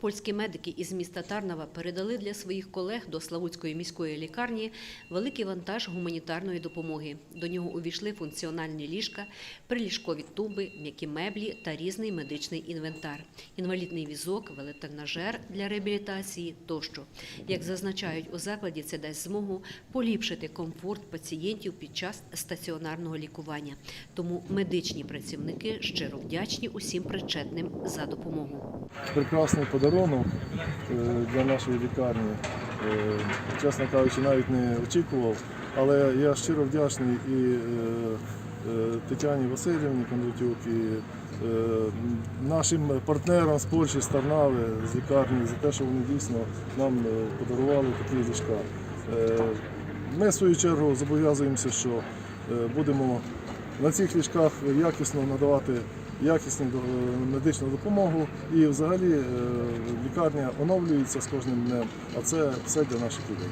Польські медики із міста Тарнава передали для своїх колег до Славутської міської лікарні великий вантаж гуманітарної допомоги. До нього увійшли функціональні ліжка, приліжкові туби, м'які меблі та різний медичний інвентар, інвалідний візок, велотренажер для реабілітації тощо. Як зазначають у закладі, це дасть змогу поліпшити комфорт пацієнтів під час стаціонарного лікування. Тому медичні працівники щиро вдячні усім причетним за допомогу. прекрасний подарунок е, для нашої лікарні. Е, Чесно кажучи, навіть не очікував. Але я щиро вдячний і е, Тетяні Васильівні Кондратюк, і нашим партнерам з Польщі, з Тарнави, з лікарні за те, що вони дійсно нам подарували такі ліжка. Ми, в свою чергу, зобов'язуємося, що будемо на цих ліжках якісно надавати якісну е, медичну допомогу. І взагалі е, лікарня оновлюється з кожним днем, а це все для наших людей.